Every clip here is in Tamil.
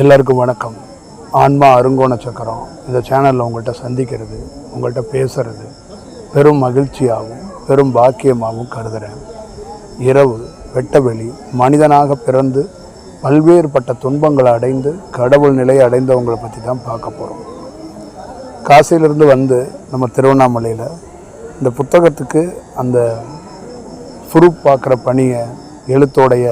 எல்லாருக்கும் வணக்கம். ஆன்மா அருங்கோண சக்கரம். இந்த சேனலில் உங்கள்கிட்ட சந்திக்கிறது உங்கள்கிட்ட பேசுகிறது பெரும் மகிழ்ச்சியாகவும் பெரும் பாக்கியமாகவும் கருதுகிறேன் இரவு வெட்டவெளி மனிதனாக பிறந்து பல்வேறுபட்ட துன்பங்களை அடைந்து கடவுள் நிலையை அடைந்தவங்களை பற்றி தான் பார்க்க போகிறோம் காசிலிருந்து வந்து நம்ம திருவண்ணாமலையில் இந்த புத்தகத்துக்கு அந்த ப்ரூஃப் பார்க்குற பணியை எழுத்தோடைய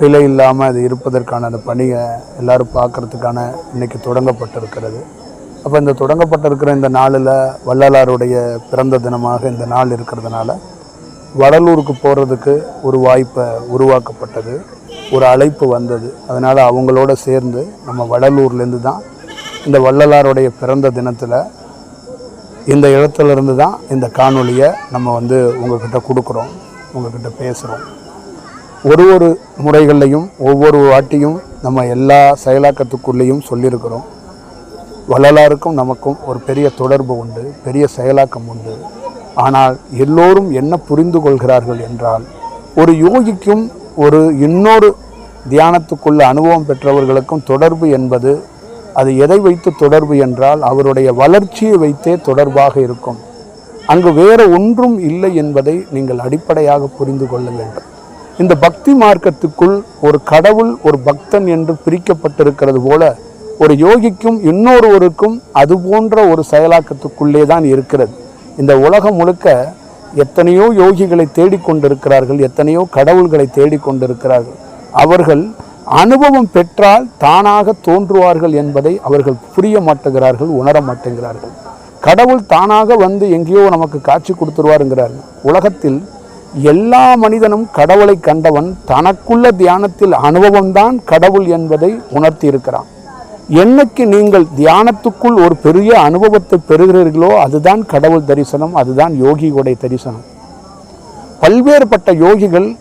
பிழை இல்லாமல் அது இருப்பதற்கான அந்த பணியை எல்லோரும் பார்க்கறதுக்கான இன்றைக்கி தொடங்கப்பட்டிருக்கிறது. அப்போ இந்த தொடங்கப்பட்டிருக்கிற இந்த நாளில் வள்ளலாருடைய பிறந்த தினமாக இந்த நாள் இருக்கிறதுனால வடலூருக்கு போகிறதுக்கு ஒரு வாய்ப்பை உருவாக்கப்பட்டது ஒரு அழைப்பு வந்தது. அதனால் அவங்களோட சேர்ந்து நம்ம வடலூர்லேருந்து தான் இந்த வள்ளலாருடைய பிறந்த தினத்தில் இந்த இடத்துல இருந்து தான் இந்த காணொலியை நம்ம வந்து உங்ககிட்ட கொடுக்குறோம் உங்ககிட்ட பேசுகிறோம் ஒரு ஒரு முறைகள்லையும் ஒவ்வொரு வாட்டியும் நம்ம எல்லா செயலாக்கத்துக்குள்ளேயும் சொல்லியிருக்கிறோம். வள்ளலாருக்கும் நமக்கும் ஒரு பெரிய தொடர்பு உண்டு பெரிய செயலாக்கம் உண்டு. ஆனால் எல்லோரும் என்ன புரிந்து கொள்கிறார்கள் என்றால் ஒரு யோகிக்கும் ஒரு இன்னொரு தியானத்துக்குள்ள அனுபவம் பெற்றவர்களுக்கும் தொடர்பு என்பது அது எதை வைத்து தொடர்பு என்றால் அவருடைய வளர்ச்சியை வைத்தே தொடர்பாக இருக்கும். அங்கு வேறு ஒன்றும் இல்லை என்பதை நீங்கள் அடிப்படையாக புரிந்து கொள்ள வேண்டும். இந்த பக்தி மார்க்கத்துக்குள் ஒரு கடவுள் ஒரு பக்தன் என்று பிரிக்கப்பட்டிருக்கிறது போல ஒரு யோகிக்கும் இன்னொருவருக்கும் அது போன்ற ஒரு செயலாக்கத்துக்குள்ளே தான் இருக்கிறது. இந்த உலகம் முழுக்க எத்தனையோ யோகிகளை தேடிக்கொண்டிருக்கிறார்கள் எத்தனையோ கடவுள்களை தேடிக்கொண்டிருக்கிறார்கள். அவர்கள் அனுபவம் பெற்றால் தானாக தோன்றுவார்கள் என்பதை அவர்கள் புரிய மாட்டுகிறார்கள் உணர மாட்டேங்கிறார்கள். கடவுள் தானாக வந்து எங்கேயோ நமக்கு காட்சி கொடுத்துருவாருங்கிறார்கள். உலகத்தில் எல்லா மனிதனும் கடவுளை கண்டவன் தனக்குள்ள தியானத்தில் அனுபவம்தான் கடவுள் என்பதை உணர்த்தி இருக்கிறான் என்னைக்கு நீங்கள் தியானத்துக்குள் ஒரு பெரிய அனுபவத்தை பெறுகிறீர்களோ அதுதான் கடவுள் தரிசனம் அதுதான் யோகியுடைய தரிசனம். பல்வேறுபட்ட யோகிகள்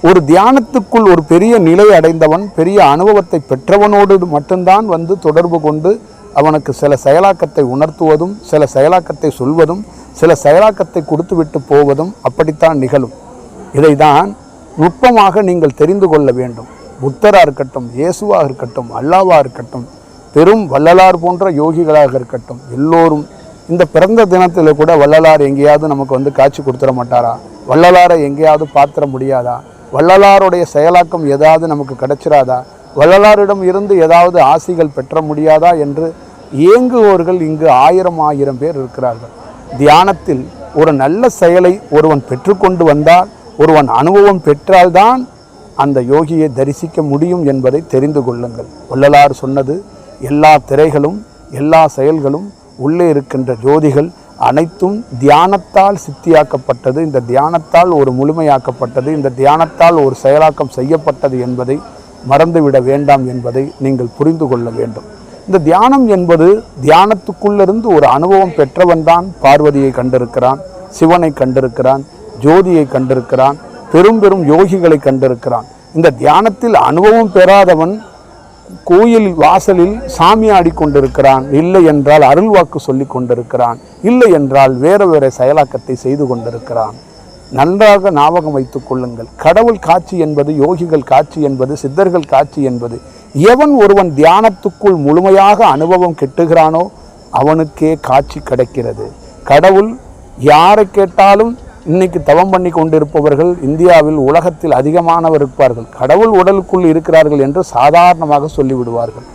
ஒரு தியானத்துக்குள் ஒரு பெரிய நிலை அடைந்தவன் பெரிய அனுபவத்தை பெற்றவனோடு மட்டும்தான் வந்து தொடர்பு கொண்டு அவனுக்கு சில செயலாக்கத்தை உணர்த்துவதும் சில செயலாக்கத்தை சொல்வதும் சில செயலாக்கத்தை கொடுத்துவிட்டு போவதும் அப்படித்தான் நிகழும். இதைதான் நுட்பமாக நீங்கள் தெரிந்து கொள்ள வேண்டும். புத்தராக இருக்கட்டும் இயேசுவாக இருக்கட்டும் அல்லாவாக இருக்கட்டும் பெரும் வள்ளலார் போன்ற யோகிகளாக இருக்கட்டும் எல்லோரும் இந்த பிறந்த தினத்தில் கூட வள்ளலார் எங்கேயாவது நமக்கு வந்து காட்சி கொடுத்துட மாட்டாரா? வள்ளலாரை எங்கேயாவது பாத்திர முடியாதா? வள்ளலாருடைய செயலாக்கம் ஏதாவது நமக்கு கிடைச்சிராதா? வள்ளலாரிடம் இருந்து ஏதாவது ஆசிகள் பெற்ற முடியாதா? என்று இயங்குவோர்கள் இங்கு ஆயிரம் ஆயிரம் பேர் இருக்கிறார்கள். தியானத்தில் ஒரு நல்ல செயலை ஒருவன் பெற்றுக்கொண்டு வந்தால் ஒருவன் அனுபவம் பெற்றால்தான் அந்த யோகியை தரிசிக்க முடியும் என்பதை தெரிந்து கொள்ளுங்கள். வள்ளலார் சொன்னது எல்லா திரைகளும் எல்லா செயல்களும் உள்ளே இருக்கின்ற ஜோதிகள் அனைத்தும் தியானத்தால் சித்தியாக்கப்பட்டது. இந்த தியானத்தால் ஒரு முழுமையாக்கப்பட்டது இந்த தியானத்தால் ஒரு செயலாக்கம் செய்யப்பட்டது என்பதை மறந்துவிட வேண்டாம் என்பதை நீங்கள் புரிந்து கொள்ள வேண்டும். இந்த தியானம் என்பது தியானத்துக்குள்ளிருந்து ஒரு அனுபவம் பெற்றவன் தான் பார்வதியை கண்டிருக்கிறான் சிவனை கண்டிருக்கிறான் ஜோதியை கண்டிருக்கிறான் பெரும் பெரும் யோகிகளை கண்டிருக்கிறான். இந்த தியானத்தில் அனுபவம் பெறாதவன் கோயில் வாசலில் சாமி ஆடிக்கொண்டிருக்கிறான் இல்லை என்றால் அருள்வாக்கு சொல்லி கொண்டிருக்கிறான். இல்லை என்றால் வேறு வேறு செயலாக்கத்தை செய்து கொண்டிருக்கிறான். நன்றாக ஞாபகம் வைத்துக் கொள்ளுங்கள். கடவுள் காட்சி என்பது யோகிகள் காட்சி என்பது சித்தர்கள் காட்சி என்பது எவன் ஒருவன் தியானத்துக்குள் முழுமையாக அனுபவம் கெட்டுகிறானோ அவனுக்கே காட்சி கிடைக்கிறது. கடவுள் யாரை கேட்டாலும் இன்னைக்கு தவம் பண்ணி கொண்டிருப்பவர்கள் இந்தியாவில் உலகத்தில் அதிகமானவர் இருப்பார்கள். கடவுள் உடலுக்குள் இருக்கிறார்கள் என்று சாதாரணமாக சொல்லிவிடுவார்கள்.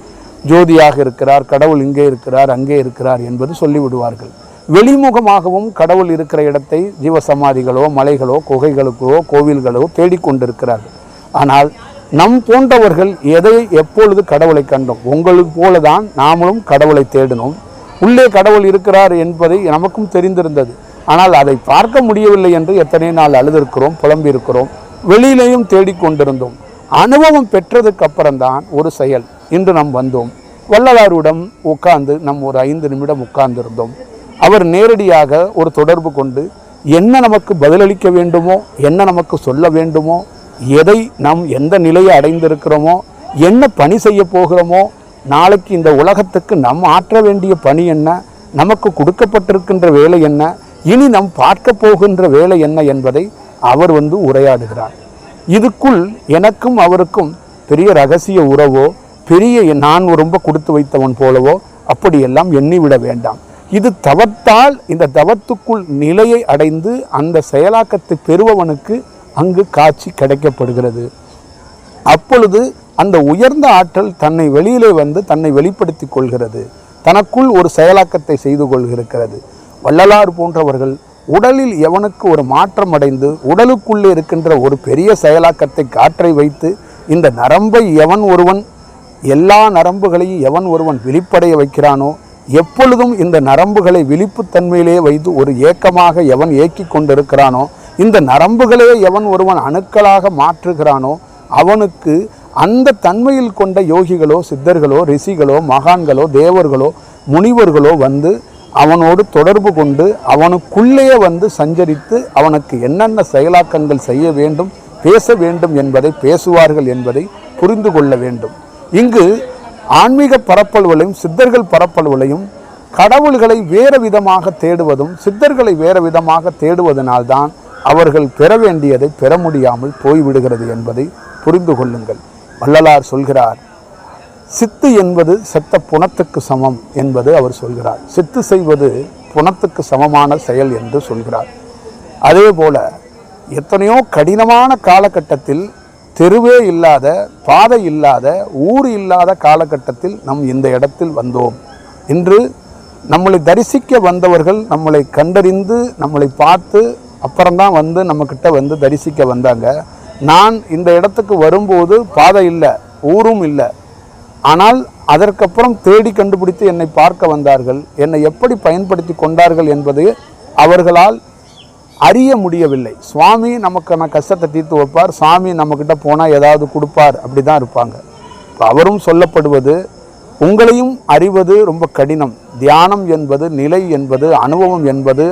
ஜோதியாக இருக்கிறார் கடவுள் இங்கே இருக்கிறார் அங்கே இருக்கிறார் என்பது சொல்லிவிடுவார்கள். வெளிமுகமாகவும் கடவுள் இருக்கிற இடத்தை ஜீவசமாதிகளோ மலைகளோ குகைகளுக்கோ கோவில்களோ தேடிக்கொண்டிருக்கிறார்கள். ஆனால் நம் போன்றவர்கள் எதை எப்பொழுது கடவுளை கண்டோம்? உங்களுக்கு போலதான் நாமளும் கடவுளை தேடினோம். உள்ளே கடவுள் இருக்கிறார் என்பதை நமக்கும் தெரிந்திருந்தது. ஆனால் அதை பார்க்க முடியவில்லை என்று எத்தனை நாள் அழுதிருக்கிறோம் புலம்பியிருக்கிறோம் வெளியிலேயும் தேடிக்கொண்டிருந்தோம் அனுபவம் பெற்றதுக்கு அப்புறம்தான் ஒரு செயல். இன்று நாம் வந்தோம். வள்ளலாரிடம் உட்கார்ந்து நம் ஒரு ஐந்து நிமிடம் உட்கார்ந்திருந்தோம். அவர் நேரடியாக ஒரு தொடர்பு கொண்டு என்ன நமக்கு பதிலளிக்க வேண்டுமோ என்ன நமக்கு சொல்ல வேண்டுமோ எதை நாம் எந்த நிலையை அடைந்திருக்கிறோமோ என்ன பணி செய்ய போகிறோமோ நாளைக்கு இந்த உலகத்துக்கு நம் ஆற்ற வேண்டிய பணி என்ன நமக்கு கொடுக்கப்பட்டிருக்கின்ற வேலை என்ன இனி நாம் பார்க்க போகின்ற வேலை என்ன என்பதை அவர் வந்து உரையாடுகிறார். இதுக்குள் எனக்கும் அவருக்கும் பெரிய ரகசிய உறவோ பெரிய நான் ரொம்ப கொடுத்து வைத்தவன் போலவோ அப்படியெல்லாம் எண்ணிவிட வேண்டாம். இது தவத்தால் இந்த தவத்துக்குள் நிலையை அடைந்து அந்த செயலாக்கத்தை பெறுபவனுக்கு அங்கு காட்சி கிடைக்கப்படுகிறது. அப்பொழுது அந்த உயர்ந்த ஆற்றல் தன்னை வெளியிலே வந்து தன்னை வெளிப்படுத்தி கொள்கிறது. தனக்குள் ஒரு செயலாக்கத்தை செய்து கொள்கிறது வள்ளலார் போன்றவர்கள் உடலில் எவனுக்கு ஒரு மாற்றம் அடைந்து உடலுக்குள்ளே இருக்கின்ற ஒரு பெரிய செயலாக்கத்தை காற்றை வைத்து இந்த நரம்பை எவன் ஒருவன் எல்லா நரம்புகளையும் எவன் ஒருவன் விழிப்படைய வைக்கிறானோ எப்பொழுதும் இந்த நரம்புகளை விழிப்புத்தன்மையிலே வைத்து ஒரு ஏக்கமாக எவன் ஏக்கி கொண்டிருக்கிறானோ இந்த நரம்புகளே எவன் ஒருவன் அணுக்களாக மாற்றுகிறானோ அவனுக்கு அந்த தன்மையில் கொண்ட யோகிகளோ சித்தர்களோ ரிஷிகளோ மகான்களோ தேவர்களோ முனிவர்களோ வந்து அவனோடு தொடர்பு கொண்டு அவனுக்குள்ளே வந்து சஞ்சரித்து அவனுக்கு என்னென்ன செயலாக்கங்கள் செய்ய வேண்டும் பேச வேண்டும் என்பதை பேசுவார்கள் என்பதை புரிந்து கொள்ள வேண்டும். இங்கு ஆன்மீக பரப்பல்களையும் சித்தர்கள் பரப்பல்களையும் கடவுள்களை வேறு விதமாக தேடுவதும் சித்தர்களை வேறு விதமாக தேடுவதனால்தான் அவர்கள் பெற வேண்டியதை பெற முடியாமல் போய்விடுகிறது என்பதை புரிந்து கொள்ளுங்கள். வள்ளலார் சொல்கிறார் சித்து என்பது செத்த புணத்துக்கு சமம் என்பது அவர் சொல்கிறார். சித்து செய்வது புணத்துக்கு சமமான செயல் என்று சொல்கிறார். அதே போல எத்தனையோ கடினமான காலகட்டத்தில் தெருவே இல்லாத பாதை இல்லாத ஊர் இல்லாத காலகட்டத்தில் நம் இந்த இடத்தில் வந்தோம். இன்று நம்மளை தரிசிக்க வந்தவர்கள் நம்மளை கண்டறிந்து நம்மளை பார்த்து அப்புறம்தான் வந்து நம்மக்கிட்ட வந்து தரிசிக்க வந்தாங்க. நான் இந்த இடத்துக்கு வரும்போது பாதை இல்லை ஊரும் இல்லை. ஆனால் அதற்கப்புறம் தேடி கண்டுபிடித்து என்னை பார்க்க வந்தார்கள். என்னை எப்படி பயன்படுத்தி கொண்டார்கள் என்பது அவர்களால் அறிய முடியவில்லை. சுவாமி நமக்கான கஷ்டத்தை தீர்த்து வைப்பார். சுவாமி நம்மக்கிட்ட போனால் ஏதாவது கொடுப்பார். அப்படி தான் இருப்பாங்க. இப்போ அவரும் சொல்லப்படுவது உங்களையும் அறிவது ரொம்ப கடினம். தியானம் என்பது நிலை என்பது அனுபவம் என்பது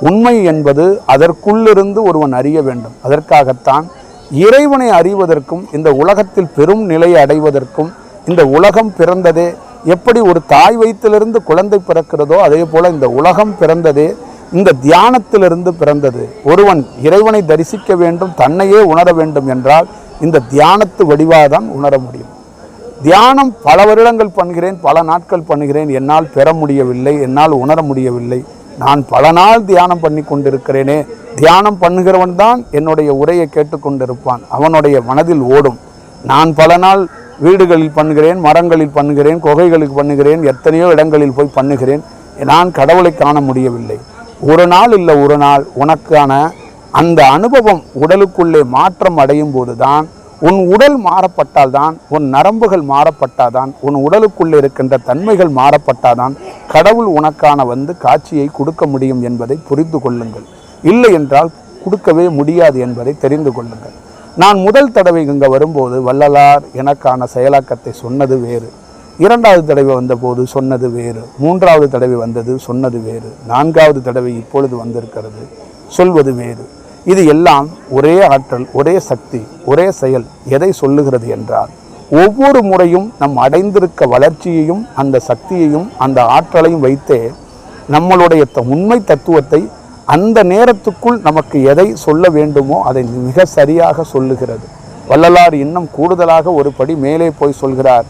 உண்மை என்பது அதற்குள்ளிருந்து ஒருவன் அறிய வேண்டும். அதற்காகத்தான் இறைவனை அறிவதற்கும் இந்த உலகத்தில் பெரும் நிலையை அடைவதற்கும் இந்த உலகம் பிறந்ததே எப்படி ஒரு தாய் வயிற்றிலிருந்து குழந்தை பிறக்கிறதோ அதே போல் இந்த உலகம் பிறந்ததே இந்த தியானத்திலிருந்து பிறந்தது. ஒருவன் இறைவனை தரிசிக்க வேண்டும் தன்னையே உணர வேண்டும் என்றால் இந்த தியானத்து வடிவாதான் உணர முடியும். தியானம் பல வருடங்கள் பண்ணுகிறேன் பல நாட்கள் பண்ணுகிறேன் என்னால் பெற முடியவில்லை என்னால் உணர முடியவில்லை. நான் பல நாள் தியானம் பண்ணி கொண்டிருக்கிறேனே தியானம் பண்ணுகிறவன் தான் என்னுடைய உரையை கேட்டுக்கொண்டிருப்பான் அவனுடைய மனதில் ஓடும். நான் பல நாள் வீடுகளில் பண்ணுகிறேன் மரங்களில் பண்ணுகிறேன் குகைகளுக்கு பண்ணுகிறேன் எத்தனையோ இடங்களில் போய் பண்ணுகிறேன் நான் கடவுளை காண முடியவில்லை. ஒரு நாள் இல்லை ஒரு நாள் உனக்கான அந்த அனுபவம் உடலுக்குள்ளே மாற்றம் அடையும் போது தான் உன் உடல் மாறப்பட்டால்தான் உன் நரம்புகள் மாறப்பட்டாதான் உன் உடலுக்குள்ளே இருக்கின்ற தன்மைகள் மாறப்பட்டாதான் கடவுள் உனக்கான வந்து காட்சியை கொடுக்க முடியும் என்பதை புரிந்து கொள்ளுங்கள். இல்லை என்றால் கொடுக்கவே முடியாது என்பதை தெரிந்து கொள்ளுங்கள். நான் முதல் தடவை இங்கே வரும்போது வள்ளலார் எனக்கான செயலாக்கத்தை சொன்னது வேறு. இரண்டாவது தடவை வந்தபோது சொன்னது வேறு. மூன்றாவது தடவை வந்தது சொன்னது வேறு. நான்காவது தடவை இப்பொழுது வந்திருக்கிறது. சொல்வது வேறு. இது எல்லாம் ஒரே ஆற்றல் ஒரே சக்தி ஒரே செயல் எதை சொல்லுகிறது என்றால் ஒவ்வொரு முறையும் நம் அடைந்திருக்க வளர்ச்சியையும் அந்த சக்தியையும் அந்த ஆற்றலையும் வைத்தே நம்மளுடைய த- உண்மை தத்துவத்தை அந்த நேரத்துக்குள் நமக்கு எதை சொல்ல வேண்டுமோ அதை மிக சரியாக சொல்லுகிறது. வள்ளலார் இன்னும் கூடுதலாக ஒரு படி மேலே போய் சொல்கிறார்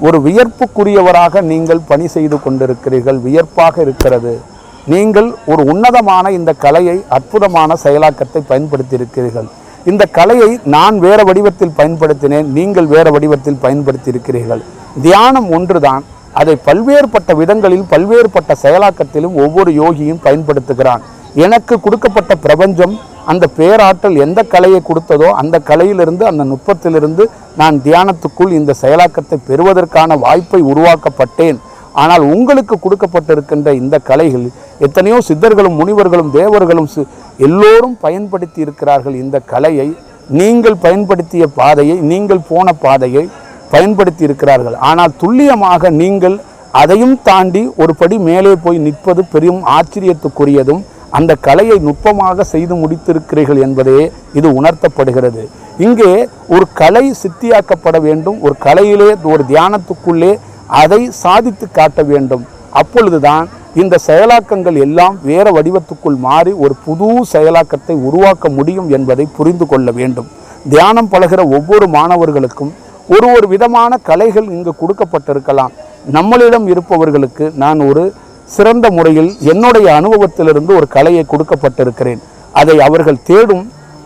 ஒரு வியர்ப்புக்குரியவராக நீங்கள் பணி செய்து கொண்டிருக்கிறீர்கள் வியர்ப்பாக இருக்கிறது. நீங்கள் ஒரு உன்னதமான இந்த கலையை அற்புதமான செயலாக்கத்தை பயன்படுத்தியிருக்கிறீர்கள். இந்த கலையை நான் வேறு வடிவத்தில் பயன்படுத்தினேன் நீங்கள் வேறு வடிவத்தில் பயன்படுத்தியிருக்கிறீர்கள். தியானம் ஒன்றுதான். அதை பல்வேறுபட்ட விதங்களில் பல்வேறுபட்ட செயலாக்கத்திலும் ஒவ்வொரு யோகியும் பயன்படுத்துகிறான். எனக்கு கொடுக்கப்பட்ட பிரபஞ்சம் அந்த பேராற்றல் எந்த கலையை கொடுத்ததோ அந்த கலையிலிருந்து அந்த நுட்பத்திலிருந்து நான் தியானத்துக்குள் இந்த செயலாக்கத்தை பெறுவதற்கான வாய்ப்பை உருவாக்கப்பட்டேன். ஆனால் உங்களுக்கு கொடுக்கப்பட்டிருக்கின்ற இந்த கலைகள் எத்தனையோ சித்தர்களும் முனிவர்களும் தேவர்களும் எல்லோரும் பயன்படுத்தி இருக்கிறார்கள் இந்த கலையை. நீங்கள் பயன்படுத்திய பாதையை நீங்கள் போன பாதையை பயன்படுத்தி இருக்கிறார்கள். ஆனால் துல்லியமாக நீங்கள் அதையும் தாண்டி ஒரு படி மேலே போய் நிற்பது பெரும் ஆச்சரியத்துக்குரியதும் அந்த கலையை நுட்பமாக செய்து முடித்திருக்கிறீர்கள் என்பதே இது உணர்த்தப்படுகிறது. இங்கே ஒரு கலை சித்தியாக்கப்பட வேண்டும். ஒரு கலையிலே ஒரு தியானத்துக்குள்ளே அதை சாதித்து காட்ட வேண்டும். அப்பொழுதுதான் இந்த செயலாக்கங்கள் எல்லாம் வேற வடிவத்துக்குள் மாறி ஒரு புது செயலாக்கத்தை உருவாக்க முடியும் என்பதை புரிந்து கொள்ள வேண்டும். தியானம் பழகிற ஒவ்வொரு மாணவர்களுக்கும் ஒரு ஒரு விதமான கலைகள் இங்கு கொடுக்கப்பட்டிருக்கலாம். நம்மளிடம் இருப்பவர்களுக்கு நான் ஒரு சிறந்த முறையில் என்னுடைய அனுபவத்திலிருந்து ஒரு கலையை கொடுக்கப்பட்டிருக்கிறேன். அதை அவர்கள் தேடும்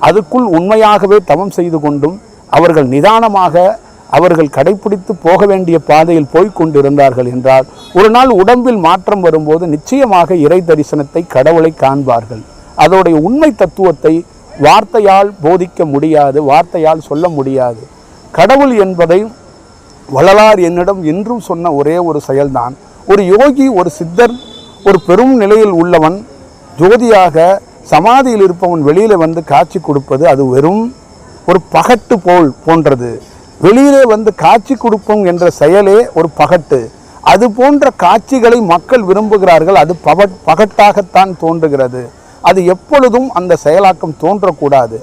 அதுக்குள் உண்மையாகவே தவம் செய்து கொண்டும் அவர்கள் நிதானமாக அவர்கள் கடைபிடித்து போக வேண்டிய பாதையில் போய்க் கொண்டிருந்தார்கள் என்றால் ஒரு நாள் உடம்பில் மாற்றம் வரும்போது நிச்சயமாக இறை தரிசனத்தை கடவுளை காண்பார்கள். அதோடைய உண்மை தத்துவத்தை வார்த்தையால் போதிக்க முடியாது வார்த்தையால் சொல்ல முடியாது. கடவுள் என்பதை வள்ளலார் என்னிடம் என்றும் சொன்ன ஒரே ஒரு செயல்தான். ஒரு யோகி ஒரு சித்தர் ஒரு பெரும் நிலையில் உள்ளவன் ஜோதியாக சமாதியில் இருப்பவன் வெளியில் வந்து காட்சி கொடுப்பது அது வெறும் ஒரு பகட்டு போல் போன்றது. வெளியிலே வந்து காட்சி கொடுப்போம் என்ற செயலே ஒரு பகட்டு. அது போன்ற காட்சிகளை மக்கள் விரும்புகிறார்கள் அது பக பகட்டாகத்தான் தோன்றுகிறது. அது எப்பொழுதும் அந்த செயலாக்கம் தோன்றக்கூடாது.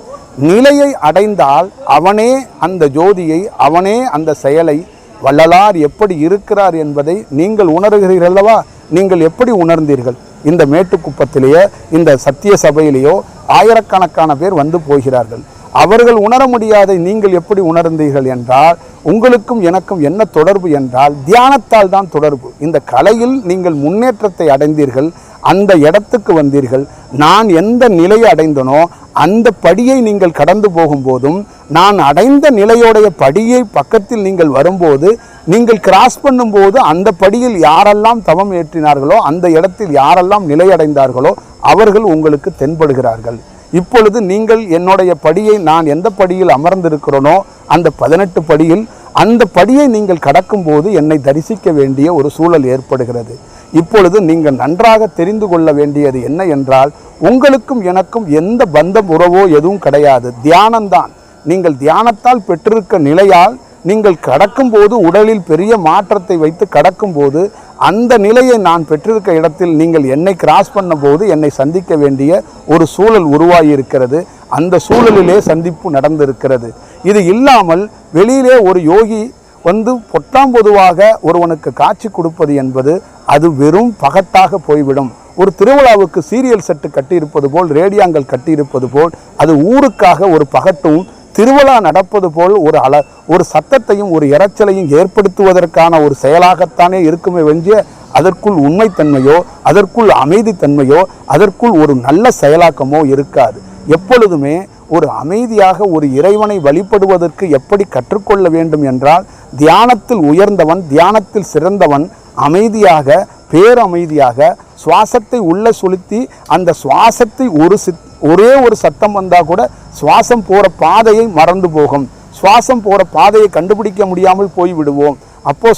நிலையை அடைந்தால் அவனே அந்த ஜோதியை அவனே அந்த செயலை வள்ளலார் எப்படி இருக்கிறார் என்பதை நீங்கள் உணர்கிறீர்களவா நீங்கள் எப்படி உணர்ந்தீர்கள்? இந்த மேட்டுக்குப்பத்திலேயோ இந்த சத்திய சபையிலேயோ ஆயிரக்கணக்கான பேர் வந்து போகிறார்கள். அவர்கள் உணர முடியாதை நீங்கள் எப்படி உணர்ந்தீர்கள் என்றால் உங்களுக்கும் எனக்கும் என்ன தொடர்பு என்றால் தியானத்தால் தான் தொடர்பு. இந்த கலையில் நீங்கள் முன்னேற்றத்தை அடைந்தீர்கள் அந்த இடத்துக்கு வந்தீர்கள். நான் எந்த நிலையை அடைந்தனோ அந்த படியை நீங்கள் கடந்து போகும்போதும் நான் அடைந்த நிலையோடைய படியை பக்கத்தில் நீங்கள் வரும்போது நீங்கள் கிராஸ் பண்ணும்போது அந்த படியில் யாரெல்லாம் தவம் ஏற்றினார்களோ அந்த இடத்தில் யாரெல்லாம் நிலையடைந்தார்களோ அவர்கள் உங்களுக்கு தென்படுகிறார்கள். இப்பொழுது நீங்கள் என்னுடைய படியை நான் எந்த படியில் அமர்ந்திருக்கிறோனோ அந்த பதினெட்டு படியில் அந்த படியை நீங்கள் கடக்கும்போது என்னை தரிசிக்க வேண்டிய ஒரு சூழல் ஏற்படுகிறது. இப்பொழுது நீங்கள் நன்றாக தெரிந்து கொள்ள வேண்டியது என்ன என்றால் உங்களுக்கும் எனக்கும் எந்த பந்தம் உறவோ எதுவும் கிடையாது. தியானம்தான். நீங்கள் தியானத்தால் பெற்றிருக்க நிலையால் நீங்கள் கடக்கும்போது உடலில் பெரிய மாற்றத்தை வைத்து கடக்கும்போது அந்த நிலையை நான் பெற்றிருக்க இடத்தில் நீங்கள் என்னை கிராஸ் பண்ணும்போது என்னை சந்திக்க வேண்டிய ஒரு சூழல் உருவாகியிருக்கிறது. அந்த சூழலிலே சந்திப்பு நடந்திருக்கிறது. இது இல்லாமல் வெளியிலே ஒரு யோகி வந்து பொத்தாம் பொதுவாக ஒருவனுக்கு காட்சி கொடுப்பது என்பது அது வெறும் பகட்டாக போய்விடும். ஒரு திருவிழாவுக்கு சீரியல் செட்டு கட்டியிருப்பது போல் ரேடியாங்கள் கட்டியிருப்பது போல் அது ஊருக்காக ஒரு பகட்டும் திருவிழா நடப்பது போல் ஒரு அல ஒரு சத்தத்தையும் ஒரு இரைச்சலையும் ஏற்படுத்துவதற்கான ஒரு செயலாகத்தானே இருக்குமே வெஞ்சிய அதற்குள் உண்மைத்தன்மையோ அதற்குள் அமைதித்தன்மையோ அதற்குள் ஒரு நல்ல செயலாக்கமோ இருக்காது. எப்பொழுதுமே ஒரு அமைதியாக ஒரு இறைவனை வழிபடுவதற்கு எப்படி கற்றுக்கொள்ள வேண்டும் என்றால் தியானத்தில் உயர்ந்தவன் தியானத்தில் சிறந்தவன் அமைதியாக பேரமைதியாக சுவாசத்தை உள்ள செலுத்தி அந்த சுவாசத்தை ஒரு சித் ஒரே ஒரு சத்தம் வந்தால் கூட சுவாசம் போகிற பாதையை மறந்து போகும். சுவாசம் போகிற பாதையை கண்டுபிடிக்க முடியாமல் போய் விடுவோம்.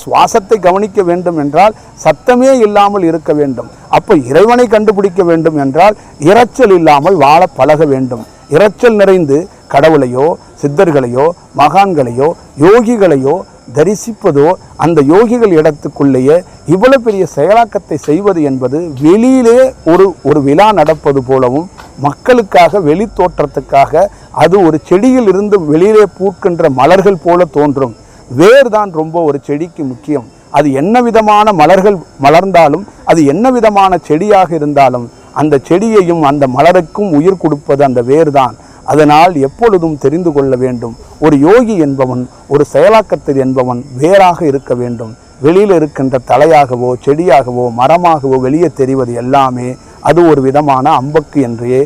சுவாசத்தை கவனிக்க வேண்டும் என்றால் சத்தமே இல்லாமல் இருக்க வேண்டும். அப்போ இறைவனை கண்டுபிடிக்க வேண்டும் என்றால் இரைச்சல் இல்லாமல் வாழ பழக வேண்டும். இரைச்சல் நிறைந்து கடவுளையோ சித்தர்களையோ மகான்களையோ யோகிகளையோ தரிசிப்பதோ அந்த யோகிகள் இடத்துக்குள்ளேயே இவ்வளவு பெரிய செயலாக்கத்தை செய்வது என்பது வெளியிலே ஒரு ஒரு விழா நடப்பது போலவும் மக்களுக்காக வெளி தோற்றத்துக்காக அது ஒரு செடியில் இருந்து வெளியிலே பூக்கின்ற மலர்கள் போல தோன்றும். வேர் தான் ரொம்ப ஒரு செடிக்கு முக்கியம். அது என்ன விதமான மலர்கள் மலர்ந்தாலும் அது என்ன விதமான செடியாக இருந்தாலும் அந்த செடியையும் அந்த மலருக்கும் உயிர் கொடுப்பது அந்த வேர் தான். அதனால் எப்பொழுதும் தெரிந்து கொள்ள வேண்டும். ஒரு யோகி என்பவன் ஒரு செயலாக்கத்தில் என்பவன் வேறாக இருக்க வேண்டும். வெளியில் இருக்கின்ற தலையாகவோ செடியாகவோ மரமாகவோ வெளியே தெரிவது எல்லாமே அது ஒரு விதமான அம்பக்கு என்றே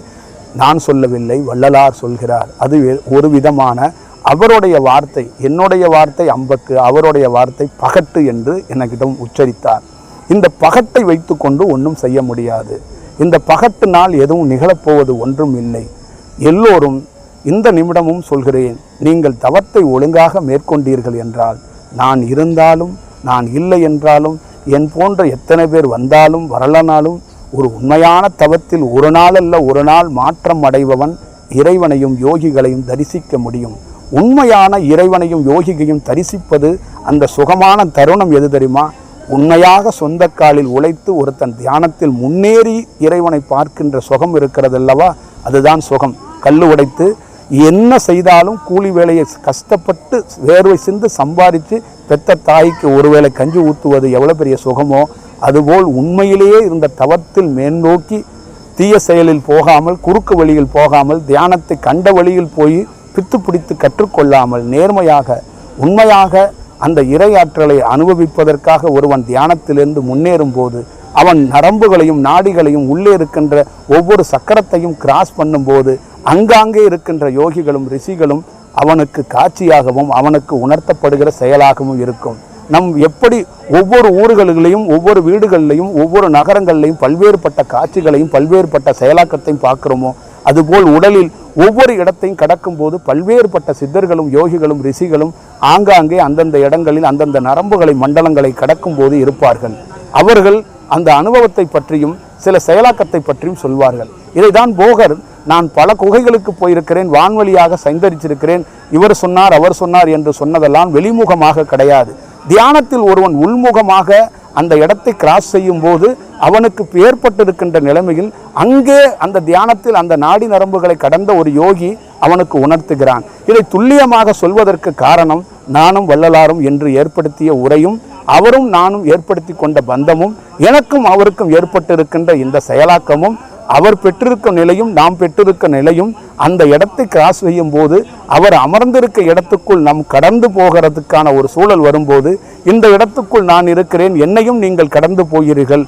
நான் சொல்லவில்லை வள்ளலார் சொல்கிறார். அது ஒரு விதமான அவருடைய வார்த்தை என்னுடைய வார்த்தை அம்பக்கு அவருடைய வார்த்தை பகட்டு என்று எனக்கிடம் உச்சரித்தார். இந்த பகட்டை வைத்துக்கொண்டு ஒன்றும் செய்ய முடியாது. இந்த பகட்டினால் எதுவும் நிகழப்போவது ஒன்றும் இல்லை. எல்லோரும் இந்த நிமிடமும் சொல்கிறேன் நீங்கள் தவத்தை ஒழுங்காக மேற்கொண்டீர்கள் என்றால் நான் இருந்தாலும் நான் இல்லை என்றாலும் என் போன்ற எத்தனை பேர் வந்தாலும் வரலனாலும் ஒரு உண்மையான தவத்தில் ஒரு நாள் அல்ல ஒரு நாள் மாற்றம் அடைபவன் இறைவனையும் யோகிகளையும் தரிசிக்க முடியும். உண்மையான இறைவனையும் யோகிகையும் தரிசிப்பது அந்த சுகமான தருணம் எது தெரியுமா? உண்மையாக சொந்த காலில் உழைத்து ஒருத்தன் தியானத்தில் முன்னேறி இறைவனை பார்க்கின்ற சுகம் இருக்கிறதல்லவா? அதுதான் சுகம். கல் உடைத்து என்ன செய்தாலும் கூலி வேலையை கஷ்டப்பட்டு வேர்வை சிந்து சம்பாதிச்சு பெத்த தாய்க்கு ஒருவேளை கஞ்சி ஊற்றுவது எவ்வளோ பெரிய சுகமோ அதுபோல் உண்மையிலேயே இருந்த தவத்தில் மேன்னோக்கி தீய செயலில் போகாமல் குறுக்கு வழியில் போகாமல் தியானத்தை கண்ட வழியில் போய் பித்து பிடித்து கற்றுக்கொள்ளாமல் நேர்மையாக உண்மையாக அந்த இறையாற்றலை அனுபவிப்பதற்காக ஒருவன் தியானத்திலிருந்து முன்னேறும் போது அவன் நரம்புகளையும் நாடிகளையும் உள்ளே இருக்கின்ற ஒவ்வொரு சக்கரத்தையும் கிராஸ் பண்ணும்போது அங்காங்கே இருக்கின்ற யோகிகளும் ரிஷிகளும் அவனுக்கு காட்சியாகவும் அவனுக்கு உணர்த்தப்படுகிற செயலாகவும் இருக்கும். நம் எப்படி ஒவ்வொரு ஊர்களிலையும் ஒவ்வொரு வீடுகளிலையும் ஒவ்வொரு நகரங்களிலையும் பல்வேறுபட்ட காட்சிகளையும் பல்வேறுபட்ட செயலாக்கத்தையும் பார்க்குறோமோ அதுபோல் உடலில் ஒவ்வொரு இடத்தையும் கடக்கும்போது பல்வேறுபட்ட சித்தர்களும் யோகிகளும் ரிஷிகளும் ஆங்காங்கே அந்தந்த இடங்களில் அந்தந்த நரம்புகளை மண்டலங்களை கடக்கும்போது இருப்பார்கள். அவர்கள் அந்த அனுபவத்தை பற்றியும் சில செயலாக்கத்தை பற்றியும் சொல்வார்கள். இதைதான் போகர் நான் பல குகைகளுக்கு போயிருக்கிறேன் வான்வழியாக சந்தரிச்சிருக்கிறேன். இவர் சொன்னார் அவர் சொன்னார் என்று சொன்னதெல்லாம் வெளிமுகமாக கிடையாது. தியானத்தில் ஒருவன் உள்முகமாக அந்த இடத்தை கிராஸ் செய்யும் போது அவனுக்கு ஏற்பட்டிருக்கின்ற நிலைமையில் அங்கே அந்த தியானத்தில் அந்த நாடி நரம்புகளை கடந்த ஒரு யோகி அவனுக்கு உணர்த்துகிறான். இதை துல்லியமாக சொல்வதற்கு காரணம் நானும் வள்ளலாரும் என்று ஏற்படுத்திய உரையும் அவரும் நானும் ஏற்படுத்தி கொண்ட பந்தமும் எனக்கும் அவருக்கும் ஏற்பட்டிருக்கின்ற இந்த செயலாக்கமும் அவர் பெற்றிருக்கும் நிலையும் நாம் பெற்றிருக்க நிலையும் அந்த இடத்தை கிராஸ் செய்யும் போது அவர் அமர்ந்திருக்க இடத்துக்குள் நாம் கடந்து போகிறதுக்கான ஒரு சூழல் வரும்போது இந்த இடத்துக்குள் நான் இருக்கிறேன் என்னையும் நீங்கள் கடந்து போகிறீர்கள்.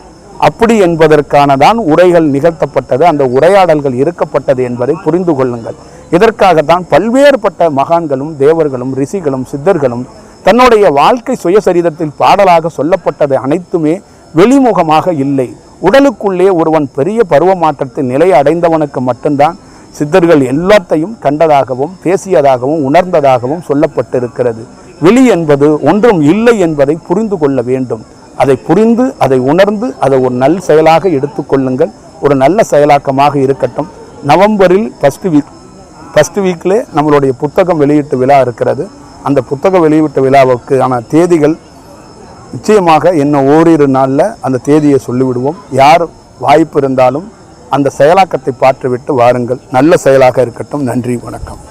அப்படி என்பதற்கான தான் உரைகள் நிகழ்த்தப்பட்டது. அந்த உரையாடல்கள் இருக்கப்பட்டது என்பதை புரிந்து கொள்ளுங்கள். இதற்காகத்தான் பல்வேறுபட்ட மகான்களும் தேவர்களும் ரிஷிகளும் சித்தர்களும் தன்னுடைய வாழ்க்கை சுயசரிதத்தில் பாடலாக சொல்லப்பட்டது அனைத்துமே வெளிமுகமாக இல்லை. உடலுக்குள்ளே ஒருவன் பெரிய பருவ மாற்றத்தில் நிலை அடைந்தவனுக்கு மட்டும்தான் சித்தர்கள் எல்லாத்தையும் கண்டதாகவும் பேசியதாகவும் உணர்ந்ததாகவும் சொல்லப்பட்டிருக்கிறது. வெளி என்பது ஒன்றும் இல்லை என்பதை புரிந்து கொள்ள வேண்டும். அதை புரிந்து அதை உணர்ந்து அதை ஒரு நல் செயலாக எடுத்துக்கொள்ளுங்கள் ஒரு நல்ல செயலாக்கமாக இருக்கட்டும். நவம்பரில் ஃபஸ்ட்டு வீக் ஃபஸ்ட்டு வீக்கில் நம்மளுடைய புத்தகம் வெளியீட்டு விழா இருக்கிறது. அந்த புத்தக வெளியீட்டு விழாவுக்கான தேதிகள் நிச்சயமாக இன்னும் ஓரிரு நாளில் அந்த தேதியை சொல்லிவிடுவோம். யார் வாய்ப்பு இருந்தாலும் அந்த செயலாக்கத்தை பார்த்துவிட்டு வாருங்கள். நல்ல செயலாக இருக்கட்டும். நன்றி வணக்கம்.